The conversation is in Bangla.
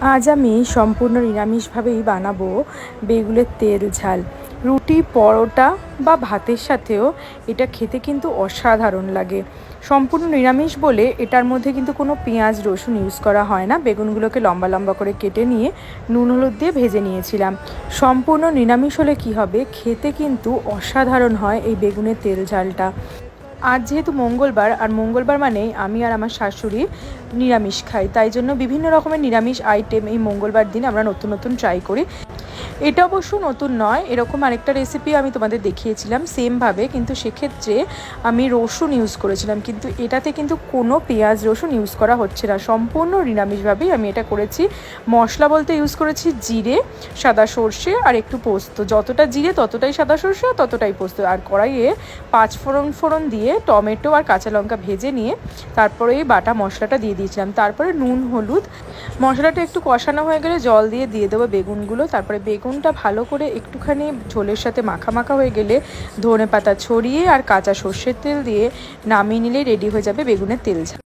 আজ আমি সম্পূর্ণ নিরামিষভাবেই বানাবো বেগুনের তেল, ঝাল। রুটি, পরোটা বা ভাতের সাথেও এটা খেতে কিন্তু অসাধারণ লাগে। সম্পূর্ণ নিরামিষ বলে এটার মধ্যে কিন্তু কোনো পেঁয়াজ, রসুন ইউজ করা হয় না। বেগুনগুলোকে লম্বা লম্বা করে কেটে নিয়ে নুন, হলুদ দিয়ে ভেজে নিয়েছিলাম। সম্পূর্ণ নিরামিষ হলে কি হবে? খেতে কিন্তু অসাধারণ হয় এই বেগুনের তেল, ঝালটা। আজ যেহেতু মঙ্গলবার, আর মঙ্গলবার মানেই আমি আর আমার শাশুড়ি নিরামিষ খাই। তাই জন্য বিভিন্ন রকমের নিরামিষ আইটেম এই মঙ্গলবার দিন আমরা নতুন নতুন ট্রাই করি। এটা অবশ্য নতুন নয়, এরকম আরেকটা রেসিপি আমি তোমাদের দেখিয়েছিলাম সেমভাবে কিন্তু সেক্ষেত্রে আমি রসুন ইউজ করেছিলাম, কিন্তু এটাতে কিন্তু কোনো পেঁয়াজ রসুন ইউজ করা হচ্ছে না। সম্পূর্ণ নিরামিষভাবেই আমি এটা করেছি। মশলা বলতে ইউজ করেছি জিরে, সাদা সর্ষে আর একটু পোস্ত। যতটা জিরে ততটাই সাদা সর্ষে আর ততটাই পোস্ত। আর কড়াইয়ে পাঁচ ফোড়ন ফোড়ন দিয়ে টমেটো আর কাঁচা লঙ্কা ভেজে নিয়ে তারপরে এই বাটা মশলাটা দিয়ে দিয়েছিলাম। তারপরে নুন, হলুদ। মশলাটা একটু কষানো হয়ে গেলে জল দিয়ে দিয়ে দেবো বেগুনগুলো। তারপরে বেগুনটা ভালো করে একটুখানি ঝোলের সাথে মাখা মাখা হয়ে গেলে ধনে পাতা ছড়িয়ে আর কাঁচা সর্ষের তেল দিয়ে নামিয়ে নিলেই রেডি হয়ে যাবে বেগুনের তেল